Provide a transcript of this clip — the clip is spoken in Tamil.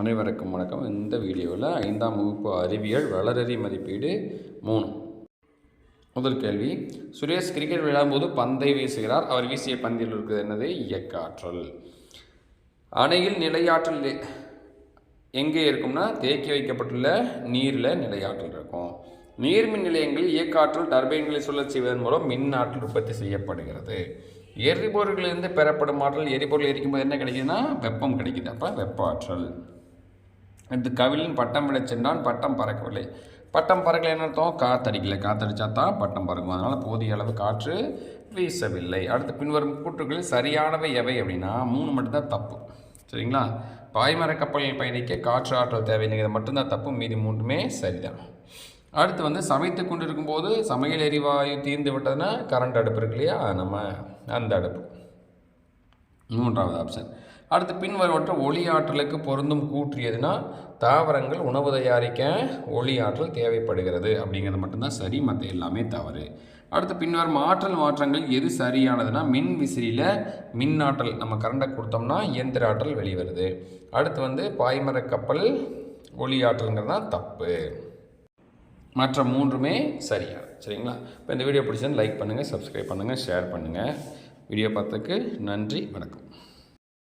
அனைவருக்கும் வணக்கம். இந்த வீடியோவில் ஐந்தாம் வகுப்பு அறிவியல் வளரறி மதிப்பீடு மூணு. முதல் கேள்வி சுரேஷ் கிரிக்கெட் விளையாடும்போது பந்தை வீசுகிறார். அவர் வீசிய பந்தில் இருக்கிறது என்னது? இயக்காற்றல். அணையில் நிலையாற்றல் எங்கே இருக்கும்னா தேக்கி வைக்கப்பட்டுள்ள நீரில் நிலையாற்றல் இருக்கும். நீர்மின் நிலையங்களில் இயக்காற்றல் டர்பைன்களை சுழற்சி செய்வதன் மூலம் மின் ஆற்றல் உற்பத்தி செய்யப்படுகிறது. எரிபொருள்களிலிருந்து பெறப்படும் ஆற்றல் எரிபொருள் எரிக்கும்போது என்ன கிடைக்குதுன்னா வெப்பம் கிடைக்குது. அப்போ வெப்ப ஆற்றல். அடுத்து கவிழின் பட்டம் விட சென்றான் பட்டம் பறக்கவில்லை. பட்டம் பறக்கலை என்ன அர்த்தம் காத்தடிக்கல. காத்தடிச்சா தான் பட்டம் பறக்கும். அதனால் போதிய அளவு காற்று வீசவில்லை. அடுத்து பின்வரும் கூற்றுகளில் சரியானவை எவை அப்படின்னா மூணு மட்டும்தான் தப்பு. சரிங்களா? பாய்மர கப்பலில் பயணிக்க காற்று ஆற்றல் தேவைங்கிறது மட்டும்தான் தப்பு. மீதி மூன்றுமே சரிதான். அடுத்து வந்து சமைத்து கொண்டு இருக்கும்போது சமையல் எரிவாயு தீர்ந்து விட்டதுன்னா கரண்ட் அடுப்பு இருக்கு இல்லையா? நம்ம அந்த அடுப்பு. மூன்றாவது ஆப்ஷன் அடுத்து பின்வருவற்ற ஒளி ஆற்றலுக்கு பொருந்தும் கூற்று எதுனா தாவரங்கள் உணவு தயாரிக்க ஒளி ஆற்றல் தேவைப்படுகிறது. அப்படிங்கிறது மட்டும்தான் சரி மற்ற எல்லாமே தவறு. அடுத்து பின்வரும் ஆற்றல் மாற்றங்கள் எது சரியானதுன்னா மின் விசிறியில் மின் ஆற்றல் நம்ம கரண்டை கொடுத்தோம்னா இயந்திர ஆற்றல் வெளிவருது. அடுத்து வந்து பாய்மர கப்பல் ஒளி ஆற்றல்ங்கிறது தான் தப்பு. மற்ற மூன்றுமே சரியா. சரிங்களா? இப்போ இந்த வீடியோ பிடிச்சது லைக் பண்ணுங்கள் சப்ஸ்கிரைப் பண்ணுங்கள் ஷேர் பண்ணுங்கள் வீடியோ பார்த்ததுக்கு நன்றி வணக்கம்.